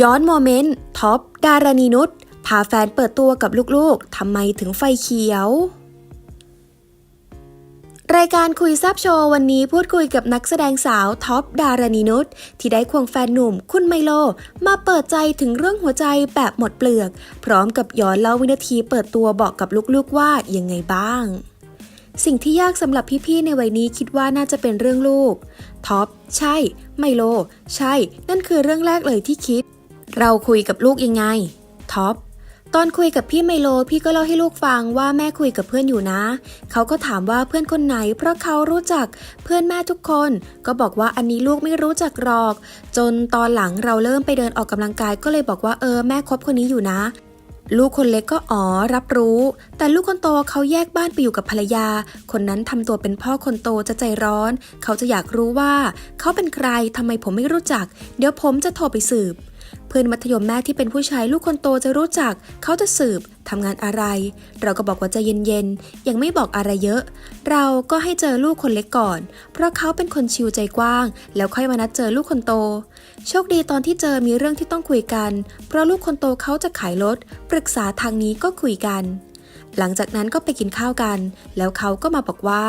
ย้อนโมเมนต์ท็อปดารณีนุชพาแฟนเปิดตัวกับลูกๆ ทำไมถึงไฟเขียว รายการคุยแซบโชว์วันนี้พูดคุยกับนักแสดงสาวท็อปดารณีนุชที่ได้ควงแฟนหนุ่มคุณไมโล มาเปิดใจถึงเรื่องหัวใจแบบหมดเปลือก พร้อมกับย้อนเล่าวินาทีเปิดตัวบอกกับลูกๆว่ายังไงบ้างสิ่งที่ยากสำหรับพี่ๆ ในวัยนี้คิดว่าน่าจะเป็นเรื่องลูก ท็อป ใช่ ไมโล ใช่ นั่นคือเรื่องแรกเลยที่คิด เราคุยกับลูกยังไง ท็อป ตอนคุยกับพี่ไมโลพี่ก็เล่าให้ลูกฟังว่าแม่คุยกับเพื่อนอยู่นะ เขาก็ถามว่าเพื่อนคนไหน เพราะเขารู้จักเพื่อนแม่ทุกคน ก็บอกว่าอันนี้ลูกไม่รู้จักหรอก จนตอนหลังเราเริ่มไปเดินออกกำลังกายก็เลยบอกว่าเออแม่คบคนนี้อยู่นะลูกคนเล็กก็อ๋อรับรู้ แต่ลูกคนโตเขาแยกบ้านไปอยู่กับภรรยา คนนั้นทำตัวเป็นพ่อคนโตจะใจร้อน เขาจะอยากรู้ว่า เขาเป็นใครทำไมผมไม่รู้จัก เดี๋ยวผมจะโทรไปสืบ เพื่อนมัธยมแม่ที่เป็นผู้ชายลูกคนโตจะรู้จัก เขาจะสืบทำงานอะไร เราก็บอกว่าใจเย็นๆ ยังไม่บอกอะไรเยอะ เราก็ให้เจอลูกคนเล็กก่อน เพราะเขาเป็นคนชิวใจกว้าง แล้วค่อยมานัดเจอลูกคนโต โชคดีตอนที่เจอมีเรื่องที่ต้องคุยกัน เพราะลูกคนโตเขาจะขายรถ ปรึกษาทางนี้ก็คุยกัน หลังจากนั้นก็ไปกินข้าวกัน แล้วเขาก็มาบอกว่า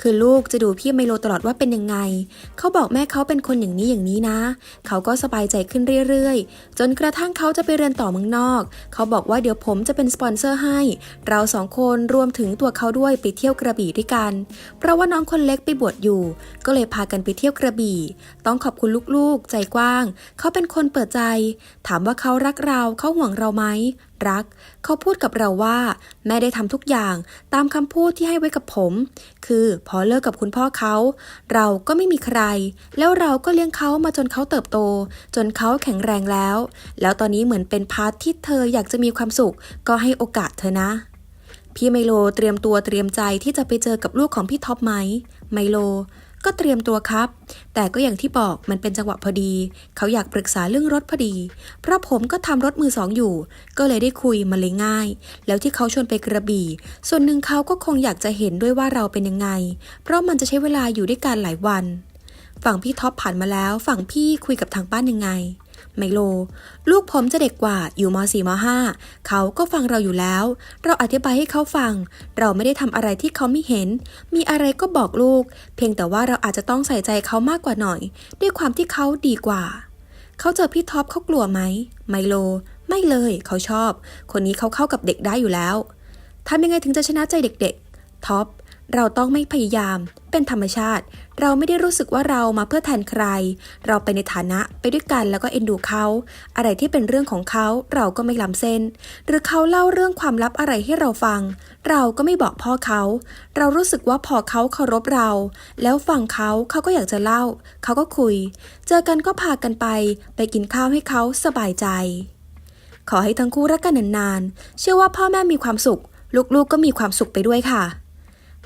คือลูกจะดูพี่ไมโลตลอดว่าเป็นยังไง เขาบอกแม่เขาเป็นคนอย่างนี้อย่างนี้นะ เขาก็สบายใจขึ้นเรื่อยๆ จนกระทั่งเขาจะไปเรียนต่อเมืองนอก เขาบอกว่าเดี๋ยวผมจะเป็นสปอนเซอร์ให้ เราสองคนรวมถึงตัวเขาด้วยไปเที่ยวกระบี่ด้วยกัน เพราะว่าน้องคนเล็กไปบวชอยู่ ก็เลยพากันไปเที่ยวกระบี่ ต้องขอบคุณลูกๆ ใจกว้าง เขาเป็นคนเปิดใจ ถามว่าเขารักเราเขาห่วงเราไหม รัก เขาพูดกับเราว่า แม่ได้ทำทุกอย่างตามคำพูดที่ให้ไว้กับผม คือพอเลิกกับคุณพ่อเขา เราก็ไม่มีใคร แล้วเราก็เลี้ยงเขามาจนเขาเติบโต จนเขาแข็งแรงแล้ว แล้วตอนนี้เหมือนเป็นพาร์ทที่เธออยากจะมีความสุข ก็ให้โอกาสเธอนะพี่ไมโลเตรียมตัวเตรียมใจที่จะไปเจอกับลูกของพี่ท็อปไหม ไมโล ก็เตรียมตัวครับ แต่ก็อย่างที่บอกมันเป็นจังหวะพอดี เขาอยากปรึกษาเรื่องรถพอดี เพราะผมก็ทำรถมือสองอยู่ ก็เลยได้คุยมาเลยง่าย แล้วที่เขาชวนไปกระบี่ ส่วนหนึ่งเขาก็คงอยากจะเห็นด้วยว่าเราเป็นยังไง เพราะมันจะใช้เวลาอยู่ด้วยกันหลายวัน ฝั่งพี่ท็อปผ่านมาแล้ว ฝั่งพี่คุยกับทางบ้านยังไง ไมโล ลูกผมจะเด็กกว่าอยู่ม .4 ม .5 เขาก็ฟังเราอยู่แล้ว เราอธิบายให้เขาฟัง เราไม่ได้ทำอะไรที่เขาไม่เห็น มีอะไรก็บอกลูก เพียงแต่ว่าเราอาจจะต้องใส่ใจเขามากกว่าหน่อย ด้วยความที่เขาดีกว่า เขาเจอพี่ท็อปเขากลัวไหมไมโล ไม่เลยเขาชอบ คนนี้เขาเข้ากับเด็กได้อยู่แล้วทำยังไงถึงจะชนะใจเด็ก ๆท็อป เราต้องไม่พยายาม เป็นธรรมชาติ เราไม่ได้รู้สึกว่าเรามาเพื่อแทนใคร เราไปในฐานะไปด้วยกันแล้วก็เอ็นดูเขา อะไรที่เป็นเรื่องของเขาเราก็ไม่ล้ำเส้น หรือเขาเล่าเรื่องความลับอะไรให้เราฟัง เราก็ไม่บอกพ่อเขา เรารู้สึกว่าพอเขาเคารพเรา แล้วฟังเขาเขาก็อยากจะเล่า เขาก็คุย เจอกันก็พากันไป ไปกินข้าวให้เขาสบายใจ ขอให้ทั้งคู่รักกันนานๆ เชื่อว่าพ่อแม่มีความสุข ลูกๆก็มีความสุขไปด้วยค่ะ